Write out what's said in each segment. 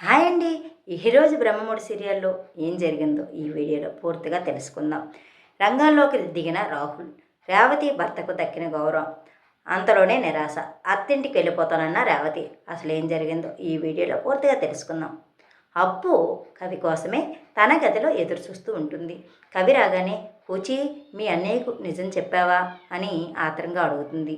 Hi అండి. ఈరోజు బ్రహ్మముడి సీరియల్లో ఏం జరిగిందో ఈ వీడియోలో పూర్తిగా తెలుసుకుందాం. రంగంలోకి దిగిన రాహుల్ రేవతి భర్తకు దక్కిన గౌరవం అంతలోనే నిరాశ. అత్తింటికి వెళ్ళిపోతానన్న రేవతి. అసలు ఏం జరిగిందో ఈ వీడియోలో పూర్తిగా తెలుసుకుందాం. అప్పు కవి కోసమే తన గదిలో ఎదురు చూస్తూ ఉంటుంది. కవి రాగానే పూచి మీ అన్నయ్యకు నిజం చెప్పావా? అని ఆత్రంగా అడుగుతుంది.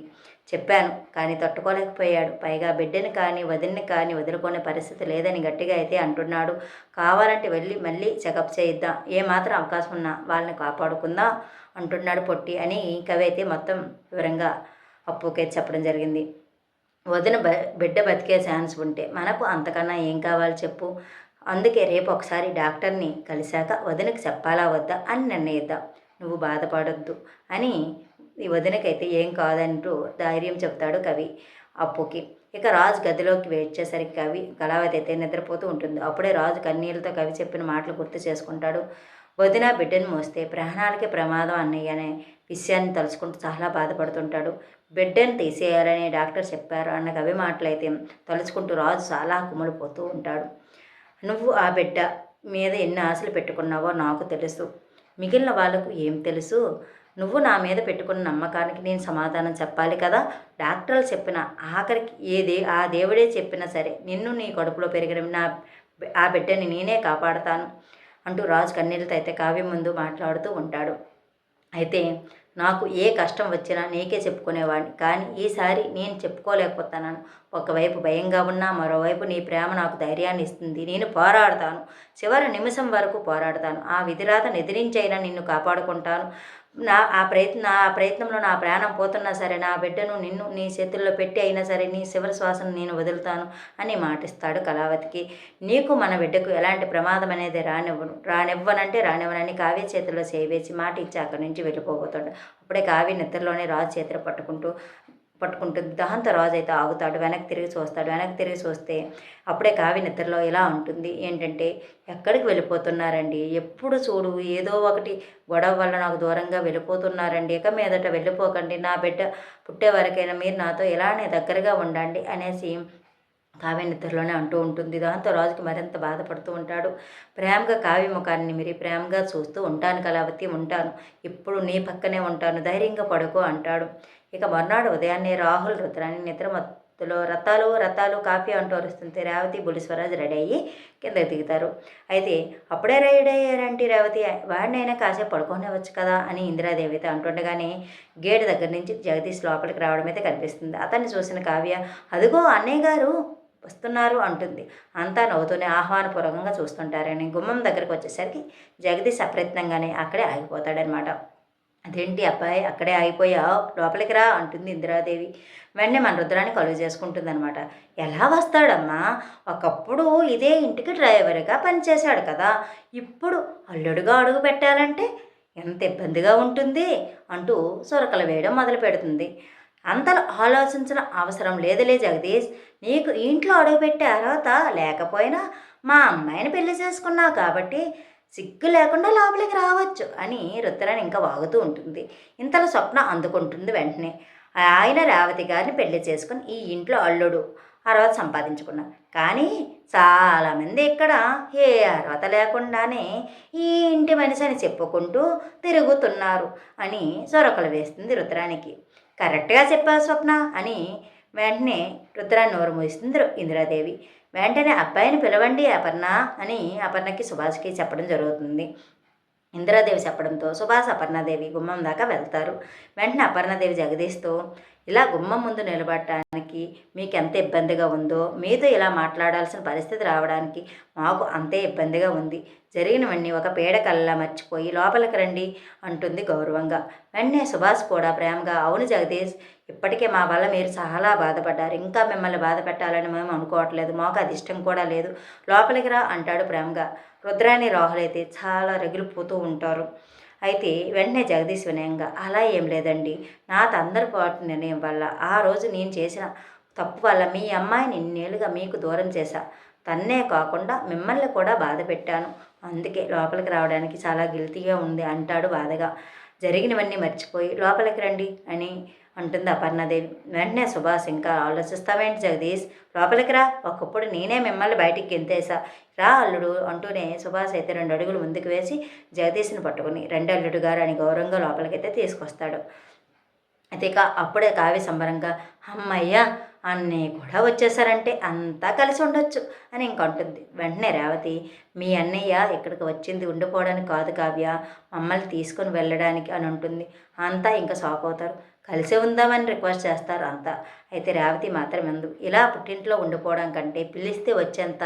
చెప్పాను కానీ తట్టుకోలేకపోయాడు. పైగా బిడ్డని కానీ వదిలిని కానీ వదులుకునే పరిస్థితి లేదని గట్టిగా అయితే అంటున్నాడు. కావాలంటే వెళ్ళి మళ్ళీ చెకప్ చేయిద్దాం. ఏమాత్రం అవకాశం ఉన్నా వాళ్ళని కాపాడుకుందాం? అంటున్నాడు పొట్టి అని కవి అయితే మొత్తం వివరంగా అప్పుకే చెప్పడం జరిగింది. వదిన బ బిడ్డ బతికే ఛాన్స్ ఉంటే మనకు అంతకన్నా ఏం కావాలి చెప్పు. అందుకే రేపు ఒకసారి డాక్టర్ని కలిశాక వదినకి చెప్పాలా వద్దా అని నిర్ణయిద్దాం. నువ్వు బాధపడొద్దు అని ఈ వదినకైతే ఏం కాదంటూ ధైర్యం చెప్తాడు కవి అప్పుకి. ఇక రాజు గదిలోకి వేడ్చేసరికి కవి కళావతి అయితే నిద్రపోతూ ఉంటుంది. అప్పుడే రాజు కన్నీళ్ళతో కవి చెప్పిన మాటలు గుర్తు చేసుకుంటాడు. వదిన బిడ్డను మోస్తే ప్రాణాలకి ప్రమాదం అన్నయ్యనే విషయాన్ని తలుచుకుంటూ చాలా బాధపడుతుంటాడు. బిడ్డను తీసేయాలని డాక్టర్ చెప్పారు అన్న కవి మాటలైతే తలుచుకుంటూ రాజు చాలా కుమిలిపోతూ ఉంటాడు. నువ్వు ఆ బిడ్డ మీద ఎన్ని ఆశలు పెట్టుకున్నావో నాకు తెలుసు. మిగిలిన వాళ్ళకు ఏం తెలుసు? నువ్వు నా మీద పెట్టుకున్న నమ్మకానికి నేను సమాధానం చెప్పాలి కదా? డాక్టర్లు చెప్పిన ఆఖరికి ఏది ఆ దేవుడే చెప్పినా సరే నిన్ను నీ కడుపులో పెరిగిన నా ఆ బిడ్డని నేనే కాపాడతాను అంటూ రాజు కన్నీళ్ళతో అయితే కావ్యం ముందు మాట్లాడుతూ ఉంటాడు. అయితే నాకు ఏ కష్టం వచ్చినా నీకే చెప్పుకునేవాడిని. కానీ ఈసారి నేను చెప్పుకోలేకపోతున్నాను. ఒకవైపు భయంగా ఉన్నా మరోవైపు నీ ప్రేమ నాకు ధైర్యాన్ని ఇస్తుంది. నేను పోరాడతాను. చివరి నిమిషం వరకు పోరాడతాను. ఆ విధిరాత నిద్రించైనా నిన్ను కాపాడుకుంటాను. నా ఆ ప్రయత్న ఆ ప్రయత్నంలో నా ప్రాణం పోతున్నా సరే నా బిడ్డను నిన్ను నీ చేతుల్లో పెట్టి అయినా సరే నీ శివరి శ్వాసను నేను వదులుతాను అని మాటిస్తాడు కళావతికి. నీకు మన బిడ్డకు ఎలాంటి ప్రమాదం అనేది రానివ్వను రానివ్వనంటే రానివ్వనని కావ్య చేతుల్లో చేవేసి మాట ఇచ్చి అక్కడి నుంచి వెళ్ళిపోబోతాడు. అప్పుడే కావ్య నిద్రలోనే రాజు చేతులు పట్టుకుంటూ పట్టుకుంటుంది. దాంతో రాజు అయితే ఆగుతాడు వెనక్కి తిరిగి చూస్తాడు. వెనక్కి తిరిగి చూస్తే అప్పుడే కావి నిద్రలో ఇలా ఉంటుంది? ఏంటంటే ఎక్కడికి వెళ్ళిపోతున్నారండి? ఎప్పుడు చూడు ఏదో ఒకటి గొడవ వల్ల నాకు దూరంగా వెళ్ళిపోతున్నారండి. ఇక మీదట వెళ్ళిపోకండి. నా బిడ్డ పుట్టే వరకైనా మీరు నాతో ఇలానే దగ్గరగా ఉండండి అనేసి కావ్య నిద్రలోనే అంటూ ఉంటుంది. దాంతో రాజుకి మరింత బాధపడుతూ ఉంటాడు. ప్రేమగా కావ్య ముఖాన్ని మీరు ప్రేమగా చూస్తూ ఉంటాను కళావతి ఉంటాను. ఇప్పుడు నీ పక్కనే ఉంటాను. ధైర్యంగా పడుకో అంటాడు. ఇక మర్నాడు ఉదయాన్నే రాహుల్ రుద్రాన్ని నిద్రమత్తులో రథాలు రథాలు కాఫీ అంటూ అరుస్తుంటే రేవతి బులిస్వరాజ్ రెడీ అయ్యి కిందకి దిగుతారు. అయితే అప్పుడే రెడీ అయ్యారంటే రేవతి? వాడినైనా కాసేపు పడుకోనివచ్చు కదా అని ఇందిరాదేవి అయితే అంటుండగానే గేటు దగ్గర నుంచి జగదీష్ లోపలికి రావడం అయితే కనిపిస్తుంది. అతన్ని చూసిన కావ్య అదిగో అన్నయ్య గారు వస్తున్నారు అంటుంది. అంతా నవ్వుతూనే ఆహ్వానపూర్వకంగా చూస్తుంటారని గుమ్మం దగ్గరకు వచ్చేసరికి జగదీష్ అప్రయత్నంగానే అక్కడే ఆగిపోతాడనమాట అదేంటి అబ్బాయి? అక్కడే ఆగిపోయావు లోపలికి రా అంటుంది ఇందిరాదేవి. వెంటనే మన రుద్రాన్ని కలుగు చేసుకుంటుందనమాట ఎలా వస్తాడమ్మా? ఒకప్పుడు ఇదే ఇంటికి డ్రైవర్గా పనిచేశాడు కదా. ఇప్పుడు అల్లుడుగా అడుగు పెట్టాలంటే ఎంత ఇబ్బందిగా ఉంటుంది అంటూ సొరకలు వేయడం మొదలు పెడుతుంది. అంతలో ఆలోచించిన అవసరం లేదులే జగదీష్. నీకు ఇంట్లో అడుగుపెట్టే అర్హత లేకపోయినా మా అమ్మాయిని పెళ్ళి చేసుకున్నావు కాబట్టి సిగ్గు లేకుండా లోపలికి రావచ్చు అని రుద్రాని ఇంకా వాగుతూ ఉంటుంది. ఇంతలో స్వప్న అందుకుంటుంది వెంటనే. ఆయన రేవతి గారిని పెళ్ళి చేసుకుని ఈ ఇంట్లో అల్లుడు అర్హత సంపాదించుకున్నారు కానీ చాలామంది ఇక్కడ ఏ అర్హత లేకుండానే ఈ ఇంటి మనిషి అని చెప్పుకుంటూ తిరుగుతున్నారు అని సొరకలు వేస్తుంది రుద్రానికి. కరెక్ట్గా చెప్పావు స్వప్న అని వెంటనే రుద్రాన్ని నోరు మూస్తుంది ఇందిరాదేవి. వెంటనే అబ్బాయిని పిలవండి అపర్ణ అని అపర్ణకి సుభాష్కి చెప్పడం జరుగుతుంది. ఇందిరాదేవి చెప్పడంతో సుభాష్ అపర్ణాదేవి గుమ్మం దాకా వెళ్తారు. వెంటనే అపర్ణాదేవి జగదీష్తో ఇలా గుమ్మం ముందు నిలబడటానికి మీకు ఎంత ఇబ్బందిగా ఉందో మీతో ఇలా మాట్లాడాల్సిన పరిస్థితి రావడానికి మాకు అంతే ఇబ్బందిగా ఉంది. జరిగినవన్నీ ఒక పీడకల్లా మర్చిపోయి లోపలికి రండి అంటుంది గౌరవంగా. వెంటనే సుభాష్ కూడా ప్రేమగా అవును జగదీష్ ఇప్పటికే మా వల్ల మీరు చాలా బాధపడ్డారు. ఇంకా మిమ్మల్ని బాధ పెట్టాలని మేము అనుకోవట్లేదు. మాకు అది ఇష్టం కూడా లేదు. లోపలికి రా అంటాడు ప్రేమగా. రుద్రాని రాహులైతే చాలా రగిలిపోతూ ఉంటారు. అయితే వెంటనే జగదీశ్ వినయంగా అలా ఏం లేదండి. నా తొందరపాటు నిర్ణయం వల్ల ఆ రోజు నేను చేసిన తప్పు వల్ల మీ అమ్మాయిని ఇన్నేళ్ళుగా మీకు దూరం చేశా. తన్నే కాకుండా మిమ్మల్ని కూడా బాధ పెట్టాను. అందుకే లోపలికి రావడానికి చాలా గిల్తీగా ఉంది అంటాడు బాధగా. జరిగినవన్నీ మర్చిపోయి లోపలికి రండి అని అంటుంది అపర్ణదేవి. వెంటనే సుభాష్ ఇంకా ఆలోచిస్తావేంటి జగదీష్? లోపలికి రా. ఒకప్పుడు నేనే మిమ్మల్ని బయటికి గెంతేసా రా అల్లుడు అంటూనే సుభాష్ అయితే రెండు అడుగులు ముందుకు వేసి జగదీష్ని పట్టుకుని రెండు అల్లుడు గారు అని గౌరవంగా లోపలికైతే తీసుకొస్తాడు. అయితే ఇక అప్పుడే కావ్య సంబరంగా అమ్మయ్య అన్నీ కూడా వచ్చేసారంటే అంతా కలిసి ఉండొచ్చు అని ఇంకంటుంది. వెంటనే రేవతి మీ అన్నయ్య ఇక్కడికి వచ్చింది ఉండిపోవడానికి కాదు కావ్య. మమ్మల్ని తీసుకొని వెళ్ళడానికి అని ఉంటుంది అంతా ఇంకా షాక్ అవుతారు. కలిసే ఉందామని రిక్వెస్ట్ చేస్తారు అంతా. అయితే రేవతి మాత్రం ఎందు ఇలా పుట్టింట్లో ఉండిపోవడం కంటే పిలిస్తే వచ్చేంత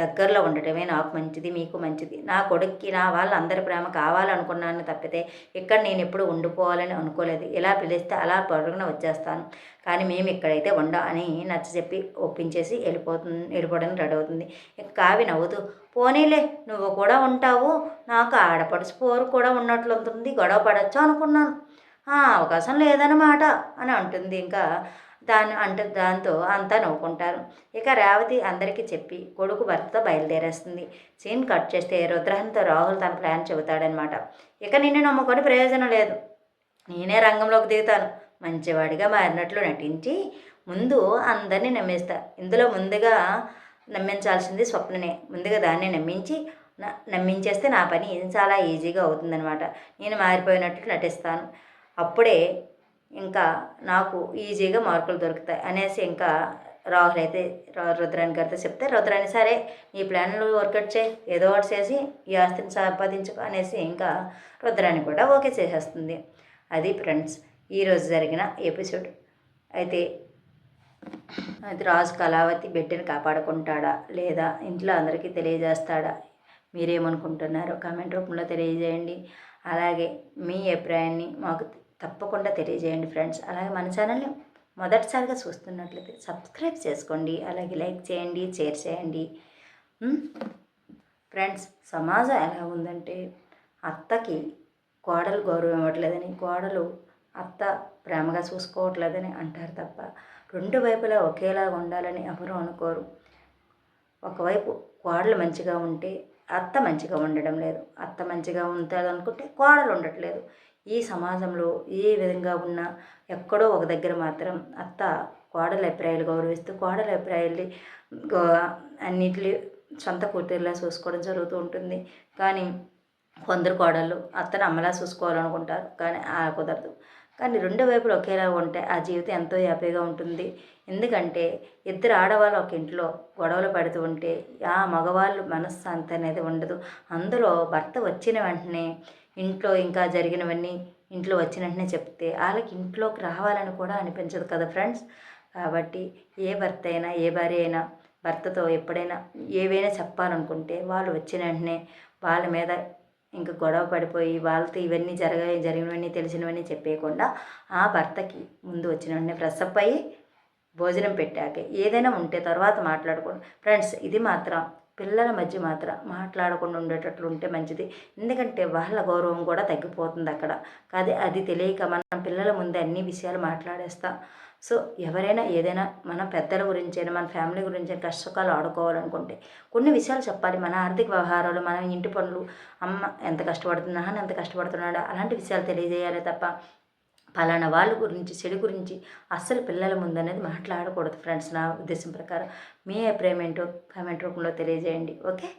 దగ్గరలో ఉండటమే నాకు మంచిది మీకు మంచిది. నా కొడుక్కి నా వాళ్ళందరి ప్రేమ కావాలనుకున్నాను తప్పితే ఇక్కడ నేను ఎప్పుడు ఉండిపోవాలని అనుకోలేదు. ఇలా పిలిస్తే అలా పొరుగున వచ్చేస్తాను. కానీ మేము ఇక్కడైతే ఉండ అని నచ్చ చెప్పి ఒప్పించేసి వెళ్ళిపోతుంది వెళ్ళిపోవడానికి రెడీ అవుతుంది. ఇక కావి నవ్వుతూ పోనీలే నువ్వు కూడా ఉంటావు. నాకు ఆడపడుచు పోరు కూడా ఉన్నట్లు ఉంటుంది గొడవ పడచ్చు అనుకున్నాను. అవకాశం లేదన్నమాట అని అంటుంది. ఇంకా దాని అంటే దాంతో అంతా నవ్వుకుంటారు. ఇక రేవతి అందరికీ చెప్పి కొడుకు భర్తతో బయలుదేరేస్తుంది. సీన్ కట్ చేస్తే రుద్రహంతో రాహుల్ తన ప్లాన్ చెబుతాడనమాట ఇక నిన్ను నమ్ముకొని ప్రయోజనం లేదు. నేనే రంగంలోకి దిగుతాను. మంచివాడిగా మారినట్లు నటించి ముందు అందరినీ నమ్మేస్తా. ఇందులో ముందుగా నమ్మించాల్సింది స్వప్ననే. ముందుగా దాన్ని నమ్మించి నమ్మించేస్తే నా పని చాలా ఈజీగా అవుతుందనమాట నేను మారిపోయినట్లు నటిస్తాను. అప్పుడే ఇంకా నాకు ఈజీగా మార్కులు దొరుకుతాయి అనేసి ఇంకా రాహుల్ అయితే రుద్రాణి గారితో చెప్తే రుద్రాణి సరే నీ ప్లాన్లు వర్కౌట్ చేయి ఏదో ఒకటి చేసి ఈ ఆస్తిని సంపాదించుకో అనేసి ఇంకా రుద్రాణి కూడా ఓకే చేసేస్తుంది. అది ఫ్రెండ్స్ ఈరోజు జరిగిన ఎపిసోడ్. అయితే అది రాజు కళావతి బిడ్డని కాపాడుకుంటాడా లేదా ఇంట్లో అందరికీ తెలియజేస్తాడా? మీరేమనుకుంటున్నారో కామెంట్ రూపంలో తెలియజేయండి. అలాగే మీ అభిప్రాయాన్ని మాకు తప్పకుండా తెలియజేయండి ఫ్రెండ్స్. అలాగే మన ఛానల్ని మొదటిసారిగా చూస్తున్నట్లయితే సబ్స్క్రైబ్ చేసుకోండి. అలాగే లైక్ చేయండి షేర్ చేయండి. ఫ్రెండ్స్ సమాజం ఎలా ఉందంటే అత్తకి కోడలు గౌరవం ఇవ్వట్లేదని కోడలు అత్త ప్రేమగా చూసుకోవట్లేదని అంటారు తప్ప రెండు వైపులా ఒకేలాగా ఉండాలని ఎవరు అనుకోరు. ఒకవైపు కోడలు మంచిగా ఉంటే అత్త మంచిగా ఉండడం లేదు. అత్త మంచిగా ఉంటుంది అనుకుంటే కోడలు ఉండట్లేదు. ఈ సమాజంలో ఏ విధంగా ఉన్నా ఎక్కడో ఒక దగ్గర మాత్రం అత్త కోడల అభిప్రాయాలు గౌరవిస్తూ కోడల అభిప్రాయాల్ని గౌ- అన్నిటిని సొంత కూతురులా చూసుకోవడం జరుగుతూ ఉంటుంది. కానీ కొందరు కోడళ్ళు అత్తను అమ్మలా చూసుకోవాలనుకుంటారు. కానీ ఆ కుదరదు. కానీ రెండు వైపులు ఒకేలా ఉంటే ఆ జీవితం ఎంతో హ్యాపీగా ఉంటుంది. ఎందుకంటే ఇద్దరు ఆడవాళ్ళు ఒక ఇంట్లో గొడవలు పడుతూ ఉంటే ఆ మగవాళ్ళు మనశ్శాంతి అనేది ఉండదు. అందులో భర్త వచ్చిన వెంటనే ఇంట్లో ఇంకా జరిగినవన్నీ ఇంట్లో వచ్చిన వెంటనే చెప్తే వాళ్ళకి ఇంట్లోకి రావాలని కూడా అనిపించదు కదా ఫ్రెండ్స్. కాబట్టి ఏ భర్త అయినా ఏ భార్య అయినా భర్తతో ఎప్పుడైనా ఏవైనా చెప్పాలనుకుంటే వాళ్ళు వచ్చిన వెంటనే వాళ్ళ మీద ఇంకా గొడవ పడిపోయి వాళ్ళతో ఇవన్నీ జరగాయి జరిగినవన్నీ తెలిసినవన్నీ చెప్పేయకుండా ఆ భర్తకి ముందు వచ్చిన వెంటనే ఫ్రెష్ అయ్యి భోజనం పెట్టాక ఏదైనా ఉంటే తర్వాత మాట్లాడుకోండి. ఫ్రెండ్స్ ఇది మాత్రం పిల్లల మధ్య మాత్రం మాట్లాడకుండా ఉండేటట్లు ఉంటే మంచిది. ఎందుకంటే వాళ్ళ గౌరవం కూడా తగ్గిపోతుంది అక్కడ. కాదు అది తెలియక మనం పిల్లల ముందే అన్ని విషయాలు మాట్లాడేస్తాం. సో ఎవరైనా ఏదైనా మన పెద్దల గురించి అయినా మన ఫ్యామిలీ గురించి అయినా కష్టకాలు ఆడుకోవాలనుకుంటే కొన్ని విషయాలు చెప్పాలి. మన ఆర్థిక వ్యవహారాలు మన ఇంటి పనులు అమ్మ ఎంత కష్టపడుతున్నా అని ఎంత కష్టపడుతున్నాడా అలాంటి విషయాలు తెలియజేయాలి తప్ప పలానా వాళ్ళ గురించి చెడు గురించి అస్సలు పిల్లల ముందు అనేది మాట్లాడకూడదు. ఫ్రెండ్స్ నా ఉద్దేశం ప్రకారం మీ అభిప్రాయం ఏంటో కామెంట్ రూపంలో తెలియజేయండి. ఓకే?